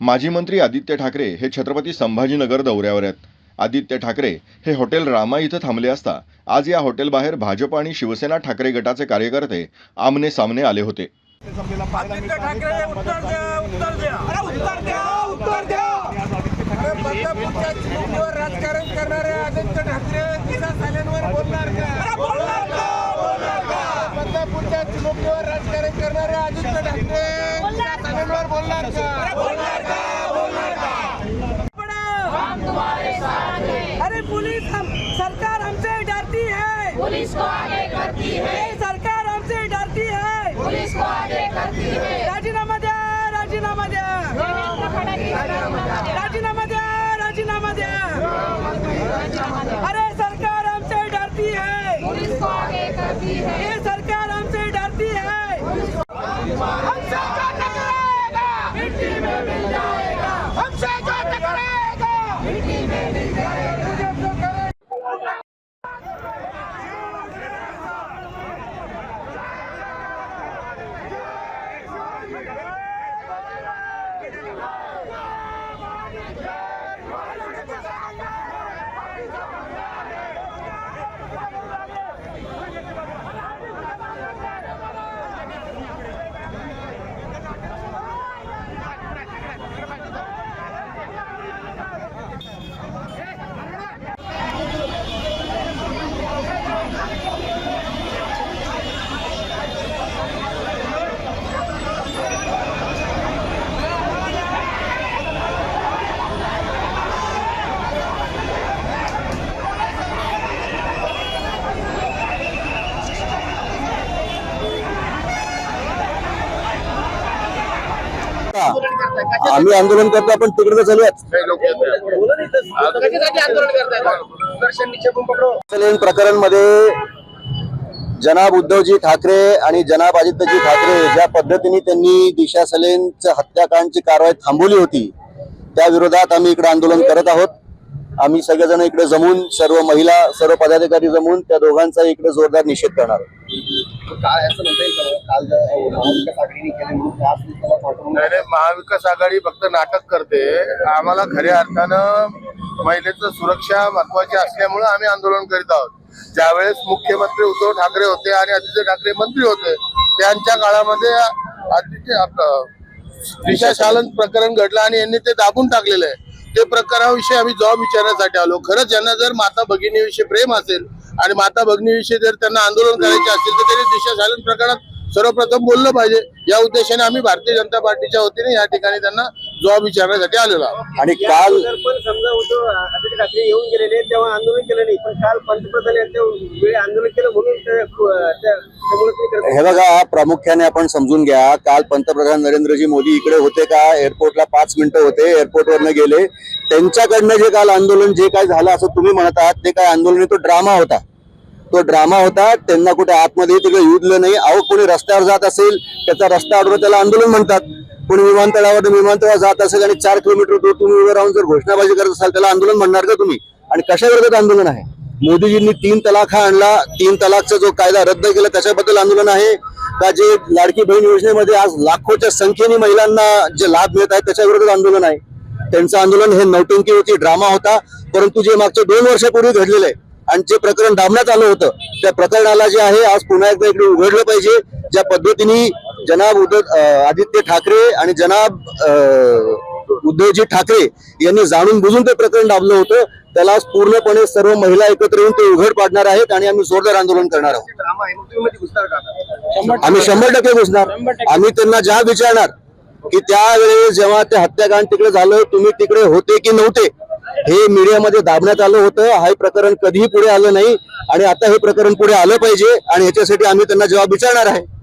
माजी मंत्री आदित्य ठाकरे हे छत्रपती संभाजीनगर दौऱ्यावर आहेत. आदित्य ठाकरे हे हॉटेल रामा इथं थांबले असता आज या हॉटेलबाहेर भाजप आणि शिवसेना ठाकरे गटाचे कार्यकर्ते आमने सामने आले होते. आदित्य ठाकरे उत्तर द्या उत्तर द्या. अरे उत्तर द्या उत्तर द्या. अरे बदलापूरच्या चिमणीवर राजकारण करणारे आदित्य ठाकरे दिशा साल्यांवर बोलणार का अरे बोलणार का बोलणार का बदलापूरच्या चिमणीवर राजकारण करणारे आदित्य ठाकरे. साल्यांवर बोलणार का? अरे बोलणार का? बोलणार का? हम तुम्हारे साथ हैं अरे पुलिस हम सरकार हमसे डरती है। पुलिस को आगे करती है। सरकार हमसे डरती है। पुलिस को आगे Black Lives आम्ही आंदोलन करतो आपण तिकडे चालूयात. प्रकरणमध्ये जनाब उद्धवजी ठाकरे आणि जनाब आदित्यजी ठाकरे ज्या पद्धतीने त्यांनी दिशा सलेनच्या हत्याकांडची कारवाई थांबवली होती त्या विरोधात आम्ही इकडे आंदोलन करत आहोत. आम्ही सगळेजण इकडे जमून सर्व महिला सर्व पदाधिकारी जमून त्या दोघांचा इकडे जोरदार निषेध करणार आहोत. काय असं म्हणता येईल काल महाविकास आघाडीने केले म्हणून नाही महाविकास आघाडी फक्त नाटक करते. आम्हाला खऱ्या अर्थानं महिलेचं सुरक्षा महत्वाची असल्यामुळे आम्ही आंदोलन करीत आहोत. ज्यावेळेस मुख्यमंत्री उद्धव ठाकरे होते आणि आदित्य ठाकरे मंत्री होते त्यांच्या काळामध्ये आदित्य आपलं दिशा शालन प्रकरण घडलं आणि यांनी ते दाबून टाकलेलं आहे. ते प्रकाराविषयी आम्ही जबाब विचारण्यासाठी आलो. खरंच यांना जर माता भगिनीविषयी प्रेम असेल आणि माता भगिनीविषयी जर त्यांना आंदोलन करायचे असेल तर त्यांनी दिशा शालन प्रकरणात सर्वप्रथम बोललं पाहिजे. या उद्देशाने आम्ही भारतीय जनता पार्टीच्या वतीने या ठिकाणी त्यांना जबाब विचारण्यासाठी आलेलो आहोत. आणि काल जर पण समजा होतो आदित्य ठाकरे येऊन गेलेले तेव्हा आंदोलन केलं नाही. पण काल पंतप्रधान यांच्या वेळी आंदोलन केलं म्हणून हे बघा प्रामुख्याने आपण समजून घ्या काल पंतप्रधान नरेंद्रजी मोदी इकडे होते का? एअरपोर्टला पाच मिनिटं होते एअरपोर्टवरनं गेले. त्यांच्याकडनं जे काल आंदोलन जे काय झालं असं तुम्ही म्हणत आहात ते काय आंदोलन तो ड्रामा होता? तो ड्रामा होता त्यांना कुठे आतमध्ये तिकडे युजलं नाही. अहो कोणी रस्त्यावर जात असेल त्याचा रस्ता अडवून त्याला आंदोलन म्हणतात. कोणी विमानतळावर विमानतळावर जात असेल आणि चार किलोमीटर दूर तुम्ही उभं राहून जर घोषणाबाजी करत असाल त्याला आंदोलन म्हणणार का तुम्ही? आणि कशाविरोधात आंदोलन आहे? मोदीजींनी तीन तलाक हा आणला. तीन तलाकचा जो कायदा रद्द केला त्याच्याबद्दल आंदोलन आहे. का जे लाडकी बहीण योजनेमध्ये आज लाखोच्या संख्येने महिलांना जे लाभ मिळत आहेत त्याच्याविरोधात आंदोलन आहे. त्यांचं आंदोलन हे नौटंकी होती ड्रामा होता. परंतु जे मागच्या दोन वर्षापूर्वी घडलेलं आहे आणि जे प्रकरण दाबण्यात आलं होतं त्या प्रकरणाला जे आहे आज पुन्हा एकदा इकडे उघडलं पाहिजे. ज्या पद्धतीने जनाब उद्धव आदित्य ठाकरे आणि जनाब उद्धवजी ठाकरे यांनी जाणून बुजून ते प्रकरण दाबलं होतं. त्याला आज पूर्णपणे सर्व महिला एकत्र येऊन ते उघड पाडणार आहेत आणि आम्ही जोरदार आंदोलन करणार आहोत. आम्ही शंभर टक्के घुसणार. आम्ही त्यांना ज्या विचारणार की त्यावेळेस जेव्हा ते हत्याकांड तिकडे झालं तुम्ही तिकडे होते की नव्हते हे मीडियामध्ये दाबण्यात आलं होतं. हे प्रकरण कधीही पुढे आलं नाही. आणि आता हे प्रकरण पुढे आलं पाहिजे. आणि याच्यासाठी आम्ही त्यांना जबाब विचारणार आहे.